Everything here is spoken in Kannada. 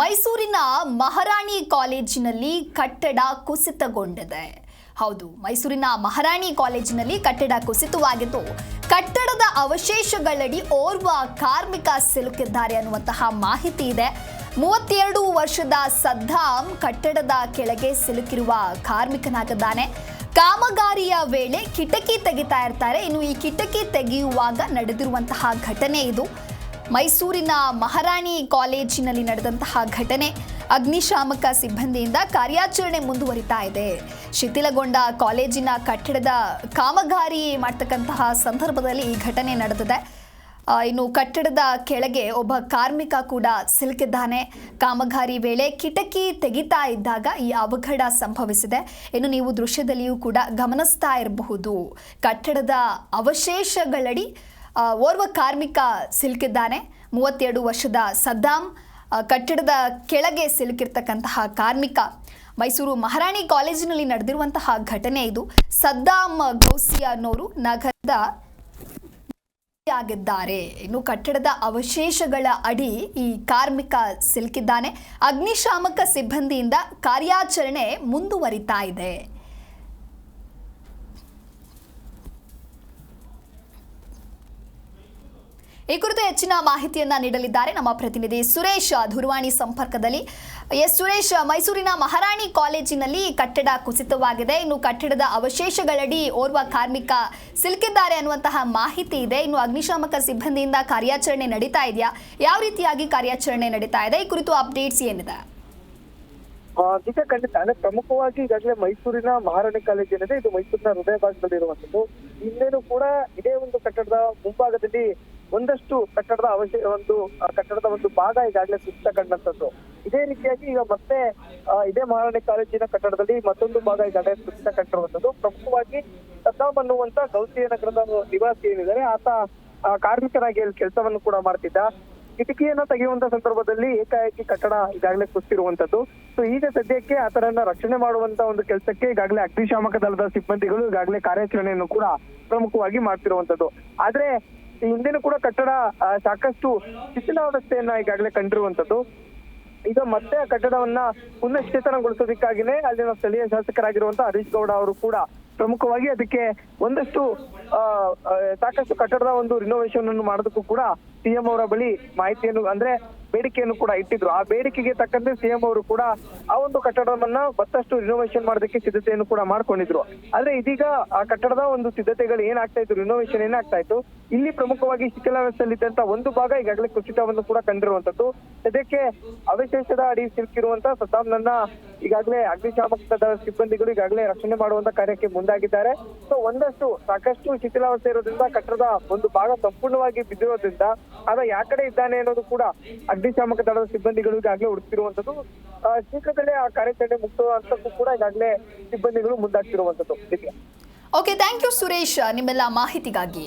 ಮೈಸೂರಿನ ಮಹಾರಾಣಿ ಕಾಲೇಜಿನಲ್ಲಿ ಕಟ್ಟಡ ಕುಸಿತಗೊಂಡಿದೆ. ಹೌದು, ಮೈಸೂರಿನ ಮಹಾರಾಣಿ ಕಾಲೇಜಿನಲ್ಲಿ ಕಟ್ಟಡ ಕುಸಿತವಾಗಿದ್ದು, ಕಟ್ಟಡದ ಅವಶೇಷಗಳಡಿ ಓರ್ವ ಕಾರ್ಮಿಕ ಸಿಲುಕಿದ್ದಾರೆ ಅನ್ನುವಂತಹ ಮಾಹಿತಿ ಇದೆ. ಮೂವತ್ತೆರಡು ವರ್ಷದ ಸದ್ದಾಂ ಕಟ್ಟಡದ ಕೆಳಗೆ ಸಿಲುಕಿರುವ ಕಾರ್ಮಿಕನಾಗಿದ್ದಾನೆ. ಕಾಮಗಾರಿಯ ವೇಳೆ ಕಿಟಕಿ ತೆಗಿತಾ ಇರ್ತಾರೆ. ಇನ್ನು ಈ ಕಿಟಕಿ ತೆಗೆಯುವಾಗ ನಡೆದಿರುವಂತಹ ಘಟನೆ ಇದು. ಮೈಸೂರಿನ ಮಹಾರಾಣಿ ಕಾಲೇಜಿನಲ್ಲಿ ನಡೆದಂತಹ ಘಟನೆ ಅಗ್ನಿಶಾಮಕ ಸಿಬ್ಬಂದಿಯಿಂದ ಕಾರ್ಯಾಚರಣೆ ಮುಂದುವರಿತಾ ಇದೆ. ಶಿಥಿಲಗೊಂಡ ಕಾಲೇಜಿನ ಕಟ್ಟಡದ ಕಾಮಗಾರಿ ಮಾಡ್ತಕ್ಕಂತಹ ಸಂದರ್ಭದಲ್ಲಿ ಈ ಘಟನೆ ನಡೆದಿದೆ. ಇನ್ನು ಕಟ್ಟಡದ ಕೆಳಗೆ ಒಬ್ಬ ಕಾರ್ಮಿಕ ಕೂಡ ಸಿಲುಕಿದ್ದಾನೆ. ಕಾಮಗಾರಿ ವೇಳೆ ಕಿಟಕಿ ತೆಗಿತಾ ಇದ್ದಾಗ ಈ ಅವಘಡ ಸಂಭವಿಸಿದೆ. ಇನ್ನು ನೀವು ದೃಶ್ಯದಲ್ಲಿಯೂ ಕೂಡ ಗಮನಿಸ್ತಾ ಇರಬಹುದು. ಕಟ್ಟಡದ ಅವಶೇಷಗಳಡಿ ಓರ್ವ ಕಾರ್ಮಿಕ ಸಿಲುಕಿದ್ದಾನೆ. ಮೂವತ್ತೆರಡು ವರ್ಷದ ಸದ್ದಾಂ ಕಟ್ಟಡದ ಕೆಳಗೆ ಸಿಲುಕಿರ್ತಕ್ಕಂತಹ ಕಾರ್ಮಿಕ. ಮೈಸೂರು ಮಹಾರಾಣಿ ಕಾಲೇಜಿನಲ್ಲಿ ನಡೆದಿರುವಂತಹ ಘಟನೆ ಇದು. ಸದ್ದಾಂ ಗೌಸಿ ಅನ್ನೋರು ನಗರದ ಆಗಿದ್ದಾರೆ. ಇನ್ನು ಕಟ್ಟಡದ ಅವಶೇಷಗಳ ಅಡಿ ಈ ಕಾರ್ಮಿಕ ಸಿಲುಕಿದ್ದಾನೆ. ಅಗ್ನಿಶಾಮಕ ಸಿಬ್ಬಂದಿಯಿಂದ ಕಾರ್ಯಾಚರಣೆ ಮುಂದುವರಿತಾ ಇದೆ. ಈ ಕುರಿತು ಹೆಚ್ಚಿನ ಮಾಹಿತಿಯನ್ನ ನೀಡಲಿದ್ದಾರೆ ನಮ್ಮ ಪ್ರತಿನಿಧಿ ಸುರೇಶ್ ದೂರವಾಣಿ ಸಂಪರ್ಕದಲ್ಲಿ. ಎಸ್, ಸುರೇಶ್, ಮೈಸೂರಿನ ಮಹಾರಾಣಿ ಕಾಲೇಜಿನಲ್ಲಿ ಕಟ್ಟಡ ಕುಸಿತವಾಗಿದೆ. ಇನ್ನು ಕಟ್ಟಡದ ಅವಶೇಷಗಳಡಿ ಓರ್ವ ಕಾರ್ಮಿಕ ಸಿಲುಕಿದ್ದಾರೆ ಅನ್ನುವಂತಹ ಮಾಹಿತಿ ಇದೆ. ಇನ್ನು ಅಗ್ನಿಶಾಮಕ ಸಿಬ್ಬಂದಿಯಿಂದ ಕಾರ್ಯಾಚರಣೆ ನಡೀತಾ ಇದೆಯಾ? ಯಾವ ರೀತಿಯಾಗಿ ಕಾರ್ಯಾಚರಣೆ ನಡೀತಾ ಇದೆ? ಈ ಕುರಿತು ಅಪ್ಡೇಟ್ಸ್ ಏನಿದೆ? ನಿಜ ಖಂಡಿತ. ಅಂದ್ರೆ ಪ್ರಮುಖವಾಗಿ ಈಗಾಗಲೇ ಮೈಸೂರಿನ ಮಹಾರಾಣಿ ಕಾಲೇಜ್ ಏನಿದೆ, ಇದು ಮೈಸೂರಿನ ಹೃದಯ ಭಾಗದಲ್ಲಿ ಇರುವಂತದ್ದು ಇನ್ನೇನು ಕೂಡ ಇದೇ ಒಂದು ಕಟ್ಟಡದ ಮುಂಭಾಗದಲ್ಲಿ ಒಂದಷ್ಟು ಕಟ್ಟಡದ ಅವಶ್ಯ, ಒಂದು ಕಟ್ಟಡದ ಒಂದು ಭಾಗ ಈಗಾಗಲೇ ಸುತ್ತ ಕಂಡಂತದ್ದು ಇದೇ ರೀತಿಯಾಗಿ ಈಗ ಮತ್ತೆ ಇದೇ ಮಹಾರಾಣಿ ಕಾಲೇಜಿನ ಕಟ್ಟಡದಲ್ಲಿ ಮತ್ತೊಂದು ಭಾಗ ಈಗಾಗಲೇ ಸುತ್ತ ಕಂಡಿರುವಂತದ್ದು ಪ್ರಮುಖವಾಗಿ ಸದ್ದಾಮ್ ಅನ್ನುವಂತ ಗೌತಿಯ ನಗರದ ನಿವಾಸಿ ಏನಿದ್ದಾರೆ, ಆತ ಕಾರ್ಮಿಕರಾಗಿ ಅಲ್ಲಿ ಕೆಲಸವನ್ನು ಕೂಡ ಮಾಡ್ತಿದ್ದ. ಕಿಟಕಿಯನ್ನ ತೆಗೆಯುವಂತ ಸಂದರ್ಭದಲ್ಲಿ ಏಕಾಏಕಿ ಕಟ್ಟಡ ಈಗಾಗಲೇ ಕುಸಿರುವಂತದ್ದು ಸೊ ಈಗ ಸದ್ಯಕ್ಕೆ ಆತನನ್ನ ರಕ್ಷಣೆ ಮಾಡುವಂತ ಒಂದು ಕೆಲಸಕ್ಕೆ ಈಗಾಗಲೇ ಅಗ್ನಿಶಾಮಕ ದಳದ ಸಿಬ್ಬಂದಿಗಳು ಈಗಾಗಲೇ ಕಾರ್ಯಾಚರಣೆಯನ್ನು ಕೂಡ ಪ್ರಮುಖವಾಗಿ ಮಾಡ್ತಿರುವಂತದ್ದು ಆದ್ರೆ ಈ ಹಿಂದೆನೂ ಕೂಡ ಕಟ್ಟಡ ಸಾಕಷ್ಟು ಶಿಥಿಲಾವಸ್ಥೆಯನ್ನ ಈಗಾಗಲೇ ಕಂಡಿರುವಂತದ್ದು ಈಗ ಮತ್ತೆ ಆ ಕಟ್ಟಡವನ್ನ ಪುನಶ್ಚೇತನಗೊಳಿಸೋದಕ್ಕಾಗಿನೇ ಅಲ್ಲಿನ ಸ್ಥಳೀಯ ಶಾಸಕರಾಗಿರುವಂತ ಹರೀಶ್ ಗೌಡ ಅವರು ಕೂಡ ಪ್ರಮುಖವಾಗಿ ಅದಕ್ಕೆ ಒಂದಷ್ಟು ಸಾಕಷ್ಟು ಕಟ್ಟಡದ ಒಂದು ರಿನೋವೇಷನ್ ಅನ್ನು ಮಾಡೋದಕ್ಕೂ ಕೂಡ ಸಿಎಂ ಅವರ ಬಳಿ ಮಾಹಿತಿಯನ್ನು, ಅಂದ್ರೆ ಬೇಡಿಕೆಯನ್ನು ಕೂಡ ಇಟ್ಟಿದ್ರು. ಆ ಬೇಡಿಕೆಗೆ ತಕ್ಕಂತೆ ಸಿಎಂ ಅವರು ಕೂಡ ಆ ಒಂದು ಕಟ್ಟಡವನ್ನ ಮತ್ತಷ್ಟು ರಿನೋವೇಷನ್ ಮಾಡೋದಕ್ಕೆ ಸಿದ್ಧತೆಯನ್ನು ಕೂಡ ಮಾಡ್ಕೊಂಡಿದ್ರು. ಆದ್ರೆ ಇದೀಗ ಆ ಕಟ್ಟಡದ ಒಂದು ಸಿದ್ಧತೆಗಳು ಏನಾಗ್ತಾ ಇತ್ತು? ರಿನೋವೇಷನ್ ಏನಾಗ್ತಾ ಇತ್ತು? ಇಲ್ಲಿ ಪ್ರಮುಖವಾಗಿ ಶಿಥಿಲಾವಸ್ಥೆಯಲ್ಲಿದ್ದಂತ ಒಂದು ಭಾಗ ಈಗಾಗಲೇ ಕುಸಿತವನ್ನು ಕೂಡ ಕಂಡಿರುವಂತದ್ದು ಸದ್ಯಕ್ಕೆ ಅವಶೇಷದ ಅಡಿ ಸಿಲುಕಿರುವಂತ ನನ್ನ ಈಗಾಗಲೇ ಅಗ್ನಿಶಾಮಕ ದಳ ಸಿಬ್ಬಂದಿಗಳು ಈಗಾಗಲೇ ರಕ್ಷಣೆ ಮಾಡುವಂತ ಕಾರ್ಯಕ್ಕೆ ಮುಂದಾಗಿದ್ದಾರೆ. ಸೊ ಒಂದಷ್ಟು ಸಾಕಷ್ಟು ಶಿಥಿಲಾವಸ್ಥೆ ಇರೋದ್ರಿಂದ, ಕಟ್ಟಡದ ಒಂದು ಭಾಗ ಸಂಪೂರ್ಣವಾಗಿ ಬಿದ್ದಿರೋದ್ರಿಂದ, ಆಗ ಯಾವ ಕಡೆ ಇದ್ದಾನೆ ಅನ್ನೋದು ಕೂಡ ಅಗ್ನಿಶಾಮಕ ದಳದ ಸಿಬ್ಬಂದಿಗಳು ಈಗಾಗಲೇ ಹುಡುಕ್ತಿರುವಂತದ್ದು ಶೀಘ್ರದಲ್ಲೇ ಆ ಕಾರ್ಯಾಚರಣೆ ಮುಕ್ತವಾದಂತಕ್ಕೂ ಕೂಡ ಈಗಾಗಲೇ ಸಿಬ್ಬಂದಿಗಳು ಮುಂದಾಗ್ತಿರುವಂತದ್ದು ಓಕೆ ಥ್ಯಾಂಕ್ ಯು ಸುರೇಶ್ ನಿಮ್ಮೆಲ್ಲ ಮಾಹಿತಿಗಾಗಿ.